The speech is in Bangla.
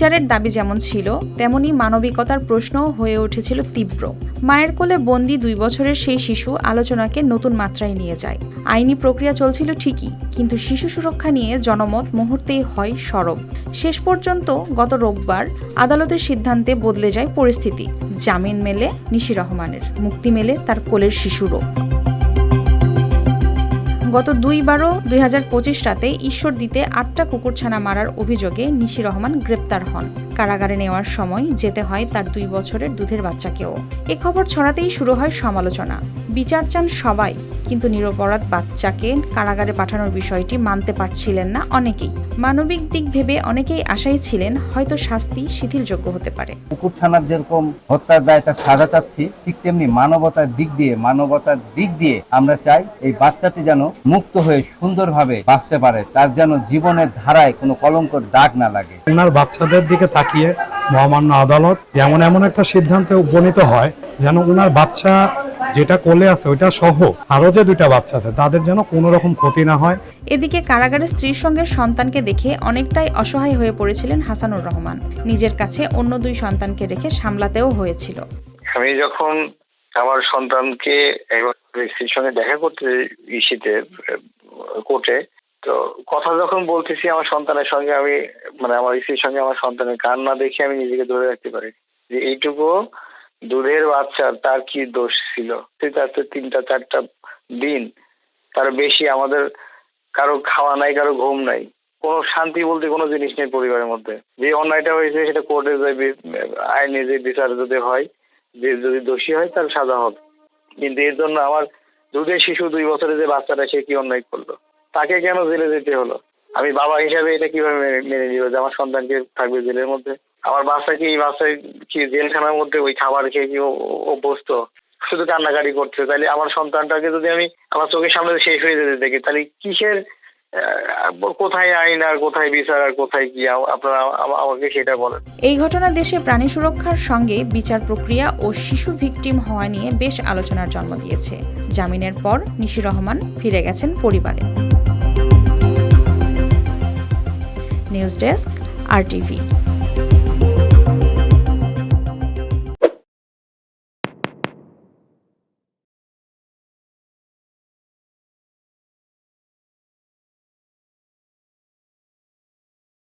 বিচারের দাবি যেমন ছিল, তেমনি মানবিকতার প্রশ্নও হয়ে উঠেছিল তীব্র। মায়ের কোলে বন্দি দুই বছরের সেই শিশু আলোচনাকে নতুন মাত্রায় নিয়ে যায়। আইনি প্রক্রিয়া চলছিল ঠিকই, কিন্তু শিশু সুরক্ষা নিয়ে জনমত মুহূর্তেই হয় সরব। শেষ পর্যন্ত গত রোববার আদালতের সিদ্ধান্তে বদলে যায় পরিস্থিতি। জামিন মেলে নিশি রহমানের, মুক্তি মেলে তার কোলের শিশুরও। গত দুই বারো দুই রাতে ঈশ্বর দিতে আটটা কুকুরছানা মারার অভিযোগে নিশি রহমান গ্রেপ্তার হন। কারাগারে নেওয়ার সময় যেতে হয় তার দুই বছরের দুধের বাচ্চাকেও। এ খবর ছড়াতেই শুরু হয় সমালোচনা। বিচার চান সবাই কিন্তু নিরপরাধ বাচ্চাকে কারাগারে পাঠানোর বিষয়টি মানতে পারছিলেন না অনেকেই। মানবিক দিক ভেবে অনেকেই আশাই ছিলেন হয়তো শাস্তি শিথিলযোগ্য হতে পারে। কুকুরছানার যেরকম হত্যার দায়টা সাজা চাচ্ছি ঠিক তেমনি মানবতার দিক দিয়ে মানবতার দিক দিয়ে আমরা চাই এই বাচ্চাটি যেন মুক্ত হয়ে সুন্দরভাবে বাঁচতে পারে তার যেন জীবনের ধারায় কোনো কলঙ্কর দাগ না লাগে। ওনার বাচ্চাদের দিকে তাকিয়ে মহামান্য আদালত যেমন এমন একটা সিদ্ধান্তে উপনীত হয় যেন ওনার বাচ্চা যেটা কোলে আছে ওইটা সহ আরও যে দুইটা বাচ্চা আছে তাদের যেন কোনো রকম ক্ষতি না হয়। এদিকে কারাগারে স্ত্রীর সঙ্গে সন্তানকে দেখে অনেকটাই অসহায় হয়ে পড়েছিলেন হাসানুর রহমান। নিজের কাছে অন্য দুই সন্তানকে রেখে সামলাতেও হয়েছিল। আমি যখন আমার সন্তানকে একবার স্ত্রীর সঙ্গে দেখা করতে ইসিতে কোর্টে তো কথা যখন বলতেছি আমার সন্তানের সঙ্গে আমি মানে আমার স্ত্রীর সঙ্গে আমার সন্তানের কান্না দেখে আমি নিজেকে ধরে রাখতে পারি। যে এইটুকু দুধের বাচ্চা, তার কি দোষ ছিল? তার তো তিনটা, চারটা দিন, তার বেশি আমাদের কারও খাওয়া নাই, কারও ঘুম নাই। কোনো শান্তি বলতে কোনো জিনিস নেই পরিবারের মধ্যে। যে অন্যায়টা হয়েছে সেটা কোর্টে যে আইনে যে বিচার যদি হয়, যে যদি দোষী হয় তার সাজা হবে। কিন্তু এর জন্য আমার দুধের শিশু দুই বছরের যে বাচ্চাটা, সে কি অন্যায় করল? তাকে কেন জেলে যেতে হলো? আমি বাবা হিসাবে এটা কীভাবে মেনে- নিব যে আমার সন্তানকে থাকবে জেলের মধ্যে? আমার বাচ্চা কি এই বাচ্চায় কি জেলখানার মধ্যে ওই খাবার খেয়ে কি অভ্যস্ত? শুধু কান্নাকাটি করছে। তাহলে আমার সন্তানটাকে যদি আমি আমার চোখের সামনে শেষ হয়ে যেতে দেখি, তাহলে কিসের কোথায় আইন আর কোথায় বিচার আর কোথায় কি? আপনারা আমাকে সেটা বলেন। এই ঘটনা দেশে প্রাণী সুরক্ষার সঙ্গে বিচার প্রক্রিয়া ও শিশু ভিকটিম হওয়া নিয়ে বেশ আলোচনার জন্ম দিয়েছে। জামিনের পর নিশি রহমান ফিরে গেছেন পরিবারে। News desk R T